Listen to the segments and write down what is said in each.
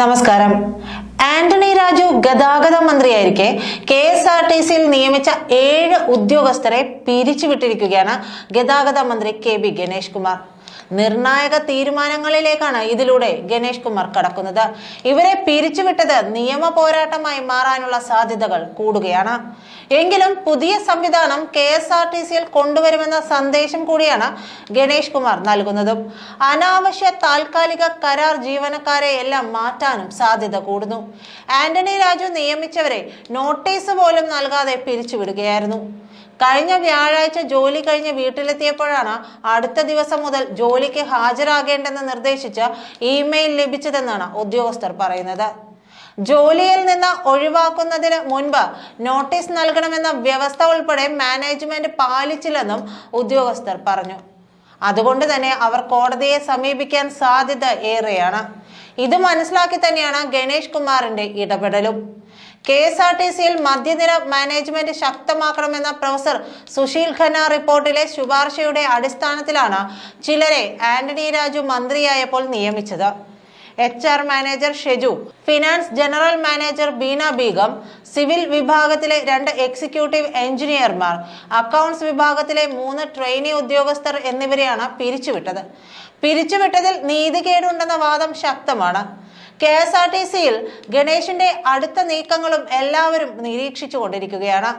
നമസ്കാരം. ആന്റണി രാജു ഗതാഗത മന്ത്രിയായിരിക്കെ കെ എസ് ആർ ടി സിയിൽ നിയമിച്ച ഏഴ് ഉദ്യോഗസ്ഥരെ പിരിച്ചുവിട്ടിരിക്കുകയാണ് ഗതാഗത മന്ത്രി കെ ബി ഗണേഷ് കുമാർ. നിർണായക തീരുമാനങ്ങളിലേക്കാണ് ഇതിലൂടെ ഗണേഷ് കുമാർ കടക്കുന്നത്. ഇവരെ പിരിച്ചുവിട്ടത് നിയമ പോരാട്ടമായി മാറാനുള്ള സാധ്യതകൾ കൂടുകയാണ്. എങ്കിലും പുതിയ സംവിധാനം കെ എസ് ആർ ടി സിയിൽ കൊണ്ടുവരുമെന്ന സന്ദേശം കൂടിയാണ് ഗണേഷ് കുമാർ നൽകുന്നതും. അനാവശ്യ താൽക്കാലിക കരാർ ജീവനക്കാരെ എല്ലാം മാറ്റാനും സാധ്യത കൂടുന്നു. ആന്റണി രാജു നിയമിച്ചവരെ നോട്ടീസ് പോലും നൽകാതെ പിരിച്ചുവിടുകയായിരുന്നു. കഴിഞ്ഞ വ്യാഴാഴ്ച ജോലി കഴിഞ്ഞ് വീട്ടിലെത്തിയപ്പോഴാണ് അടുത്ത ദിവസം മുതൽ ജോലിക്ക് ഹാജരാകേണ്ടെന്ന് നിർദ്ദേശിച്ച ഇമെയിൽ ലഭിച്ചതെന്നാണ് ഉദ്യോഗസ്ഥർ പറയുന്നത്. ജോലിയിൽ നിന്ന് ഒഴിവാക്കുന്നതിന് മുൻപ് നോട്ടീസ് നൽകണമെന്ന വ്യവസ്ഥ ഉൾപ്പെടെ മാനേജ്മെന്റ് പാലിച്ചില്ലെന്നും ഉദ്യോഗസ്ഥർ പറഞ്ഞു. അതുകൊണ്ട് തന്നെ അവർ കോടതിയെ സമീപിക്കാൻ സാധ്യത ഏറെയാണ്. ഇത് മനസ്സിലാക്കി തന്നെയാണ് ഗണേഷ് കുമാറിന്റെ ഇടപെടലും. കെ എസ് ആർ ടി സിയിൽ മധ്യനിര മാനേജ്മെന്റ് ശക്തമാക്കണമെന്ന പ്രൊഫസർ സുശീൽ ഖന്ന റിപ്പോർട്ടിലെ ശുപാർശയുടെ അടിസ്ഥാനത്തിലാണ് ചിലരെ ആന്റണി രാജു മന്ത്രിയായപ്പോൾ നിയമിച്ചത്. H R manager Sheju finance general manager Beena Begum civil വിഭാഗത്തിലെ രണ്ട് എക്സിക്യൂട്ടീവ് എഞ്ചിനീയർമാർ അക്കൗണ്ട്സ് വിഭാഗത്തിലെ മൂന്ന് ട്രെയിനി ഉദ്യോഗസ്ഥർ എന്നിവരെയാണ് പിരിച്ചുവിട്ടത്. പിരിച്ചുവിട്ടതിൽ നീതികേടുണ്ടെന്ന വാദം ശക്തമാണ്. കെ എസ് ആർ ടി സിയിൽ ഗണേഷിന്റെ അടുത്ത നീക്കങ്ങളും എല്ലാവരും നിരീക്ഷിച്ചു കൊണ്ടിരിക്കുകയാണ്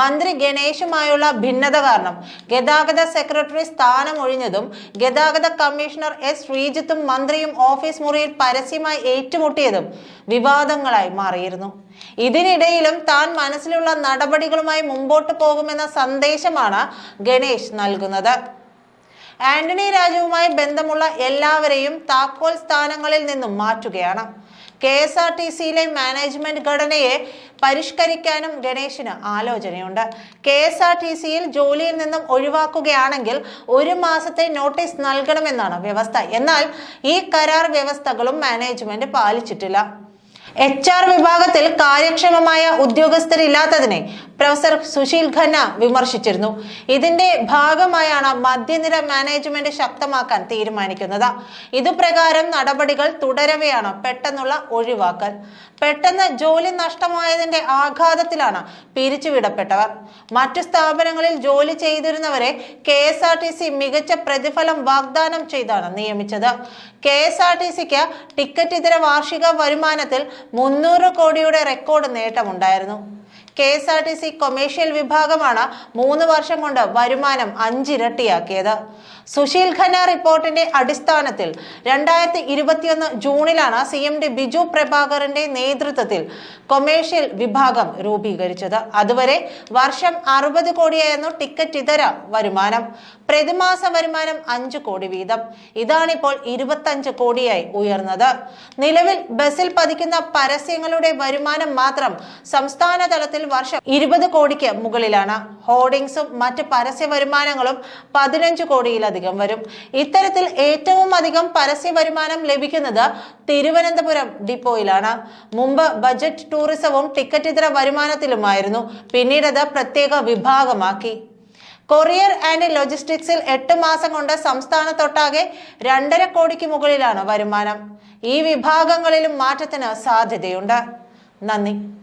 മന്ത്രി ഗണേഷുമായുള്ള ഭിന്നത കാരണം ഗതാഗത സെക്രട്ടറി സ്ഥാനം ഒഴിഞ്ഞതും ഗതാഗത കമ്മീഷണർ എസ് ശ്രീജിത്തും മന്ത്രിയും ഓഫീസ് മുറിയിൽ പരസ്യമായി ഏറ്റുമുട്ടിയതും വിവാദങ്ങളായി മാറിയിരുന്നു. ഇതിനിടയിലും താൻ മനസ്സിലുള്ള നടപടികളുമായി മുമ്പോട്ട് പോകുമെന്ന സന്ദേശമാണ് ഗണേഷ് നൽകുന്നത്. ആന്റണി രാജുവുമായി ബന്ധമുള്ള എല്ലാവരെയും താക്കോൽ സ്ഥാനങ്ങളിൽ നിന്നും മാറ്റുകയാണ്. കെ എസ് ആർ ടി സിയിലെ മാനേജ്മെന്റ് ഘടനയെ പരിഷ്കരിക്കാനും ഗണേശിന് ആലോചനയുണ്ട്. കെ എസ് ആർ ടി സിയിൽ ജോലിയിൽ നിന്നും ഒഴിവാക്കുകയാണെങ്കിൽ ഒരു മാസത്തെ നോട്ടീസ് നൽകണമെന്നാണ് വ്യവസ്ഥ. എന്നാൽ ഈ കരാർ വ്യവസ്ഥകളും മാനേജ്മെന്റ് പാലിച്ചിട്ടില്ല. എച്ച് ആർ വിഭാഗത്തിൽ കാര്യക്ഷമമായ ഉദ്യോഗസ്ഥരില്ലാത്തതിനെ പ്രൊഫസർ സുശീൽ ഖന്ന വിമർശിച്ചിരുന്നു. ഇതിന്റെ ഭാഗമായാണ് മധ്യനിര മാനേജ്മെന്റ് ശക്തമാക്കാൻ തീരുമാനിക്കുന്നത്. ഇതുപ്രകാരം നടപടികൾ തുടരവെയാണ് പെട്ടെന്നുള്ള ഒഴിവാക്കൽ. പെട്ടെന്ന് ജോലി നഷ്ടമായതിന്റെ ആഘാതത്തിലാണ് പിരിച്ചുവിടപ്പെട്ടവർ. മറ്റു സ്ഥാപനങ്ങളിൽ ജോലി ചെയ്തിരുന്നവരെ K S R T C മികച്ച പ്രതിഫലം വാഗ്ദാനം ചെയ്താണ് നിയമിച്ചത്. കെ എസ് ആർ ടി സിക്ക് ടിക്കറ്റ് ഇതര വാർഷിക വരുമാനത്തിൽ മുന്നൂറ് കോടിയുടെ record നേട്ടമുണ്ടായിരുന്നു. K S R T C commercial വിഭാഗമാണ് മൂന്ന് വർഷം കൊണ്ട് വരുമാനം അഞ്ചിരട്ടിയാക്കിയത്. സുശീൽ ഖന്ന റിപ്പോർട്ടിന്റെ അടിസ്ഥാനത്തിൽ രണ്ടായിരത്തി ഇരുപത്തിയൊന്ന് ജൂണിലാണ് സി എം ഡി ബിജു പ്രഭാകറിന്റെ നേതൃത്വത്തിൽ കൊമേഴ്ഷ്യൽ വിഭാഗം രൂപീകരിച്ചത്. അതുവരെ വർഷം അറുപത് കോടിയായിരുന്നു ടിക്കറ്റ് ഇതര വരുമാനം. പ്രതിമാസ വരുമാനം അഞ്ച് കോടി വീതം. ഇതാണിപ്പോൾ ഇരുപത്തഞ്ച് കോടിയായി ഉയർന്നത്. നിലവിൽ ബസിൽ പതിക്കുന്ന പരസ്യങ്ങളുടെ വരുമാനം മാത്രം സംസ്ഥാന തലത്തിൽ വർഷം ഇരുപത് കോടിക്ക് മുകളിലാണ്. ഹോർഡിംഗ്സും മറ്റ് പരസ്യ വരുമാനങ്ങളും പതിനഞ്ച് കോടിയിലധികം വരും. ഇത്തരത്തിൽ ഏറ്റവും അധികം പരസ്യ വരുമാനം ലഭിക്കുന്നത് തിരുവനന്തപുരം ഡിപ്പോയിലാണ്. മുമ്പ് ബജറ്റ് ടൂറിസവും ടിക്കറ്റ് ഇതര വരുമാനത്തിലുമായിരുന്നു. പിന്നീട് അത് പ്രത്യേക വിഭാഗമാക്കി. കൊറിയർ ആൻഡ് ലോജിസ്റ്റിക്സിൽ എട്ട് മാസം കൊണ്ട് സംസ്ഥാനത്തൊട്ടാകെ രണ്ടര കോടിക്ക് മുകളിലാണ് വരുമാനം. ഈ വിഭാഗങ്ങളിലും മാറ്റത്തിന് സാധ്യതയുണ്ട്. നന്ദി.